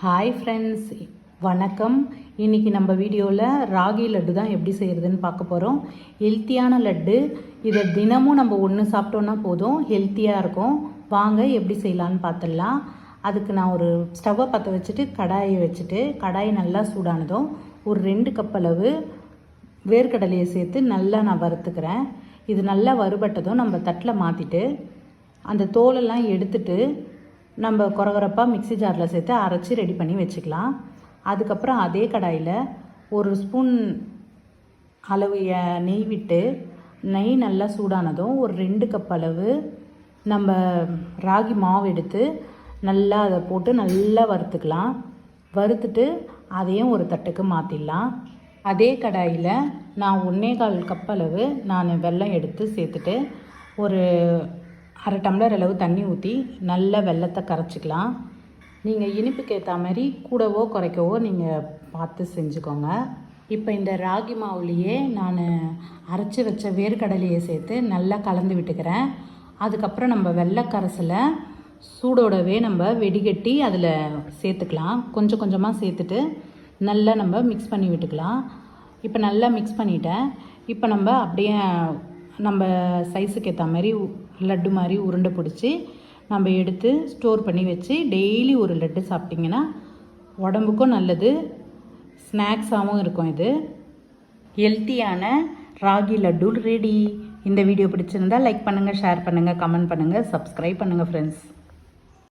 Hi friends வணக்கம். இன்றைக்கி நம்ம வீடியோவில் ராகி லட்டு தான் எப்படி செய்கிறதுன்னு பார்க்க போகிறோம் ஹெல்த்தியான லட்டு. இதை தினமும் நம்ம ஒன்று சாப்பிட்டோன்னா போதும். ஹெல்த்தியாக இருக்கும். வாங்க எப்படி செய்யலான்னு பார்த்துடலாம். அதுக்கு நான் ஒரு ஸ்டவ்வை பற்ற வச்சுட்டு கடாயை வச்சுட்டு கடாய் நல்லா சூடானதும் ஒரு ரெண்டு கப் அளவு வேர்க்கடலையை சேர்த்து நல்லா நான் வறுத்துக்கிறேன். இது நல்லா வறுபட்டதும் நம்ம தட்டில் மாற்றிட்டு அந்த தோலெல்லாம் எடுத்துட்டு நம்ம குறகுறப்பாக மிக்ஸி ஜாரில் சேர்த்து அரைச்சி ரெடி பண்ணி வச்சுக்கலாம். அதுக்கப்புறம் அதே கடாயில் ஒரு ஸ்பூன் அளவு நெய் விட்டு நெய் நல்லா சூடானதும் ஒரு ரெண்டு கப் அளவு நம்ம ராகி மாவு எடுத்து நல்லா அதை போட்டு நல்லா வறுத்துக்கலாம். வறுத்துட்டு அதையும் ஒரு தட்டுக்கு மாற்றிடலாம் அதே கடாயில் நான் ஒன்றே கால் கப் அளவு நான் வெல்லம் எடுத்து சேர்த்துட்டு ஒரு அரை டம்ளர் அளவு தண்ணி ஊற்றி நல்லா வெல்லத்தை கரைச்சிக்கலாம். நீங்கள் இனிப்புக்கு ஏற்ற மாதிரி கூடவோ குறைக்கவோ நீங்கள் பார்த்து செஞ்சுக்கோங்க. இப்போ இந்த ராகி மாவுலேயே நான் அரைச்சி வச்ச வேர்க்கடலையை சேர்த்து நல்லா கலந்து விட்டுக்கிறேன். அதுக்கப்புறம் நம்ம வெள்ளை கரைசலை சூடோடவே நம்ம வெடிகட்டி அதில் சேர்த்துக்கலாம். கொஞ்சம் கொஞ்சமாக சேர்த்துட்டு நல்லா நம்ம மிக்ஸ் பண்ணி விட்டுக்கலாம். இப்போ நல்லா மிக்ஸ் பண்ணிட்டேன். இப்போ நம்ம அப்படியே நம்ம சைஸுக்கு ஏற்ற மாதிரி லட்டு மாதிரி உருண்டை பிடிச்சி நம்ம எடுத்து ஸ்டோர் பண்ணி வச்சு டெய்லி ஒரு லட்டு சாப்பிட்டிங்கன்னா உடம்புக்கும் நல்லது ஸ்நாக்ஸாகவும் இருக்கும் இது. ஹெல்த்தியான ராகி லட்டு ரெடி இந்த வீடியோ பிடிச்சிருந்தா லைக் பண்ணுங்கள் ஷேர் பண்ணுங்கள் கமெண்ட் பண்ணுங்கள் சப்ஸ்கிரைப் பண்ணுங்கள் ஃப்ரெண்ட்ஸ்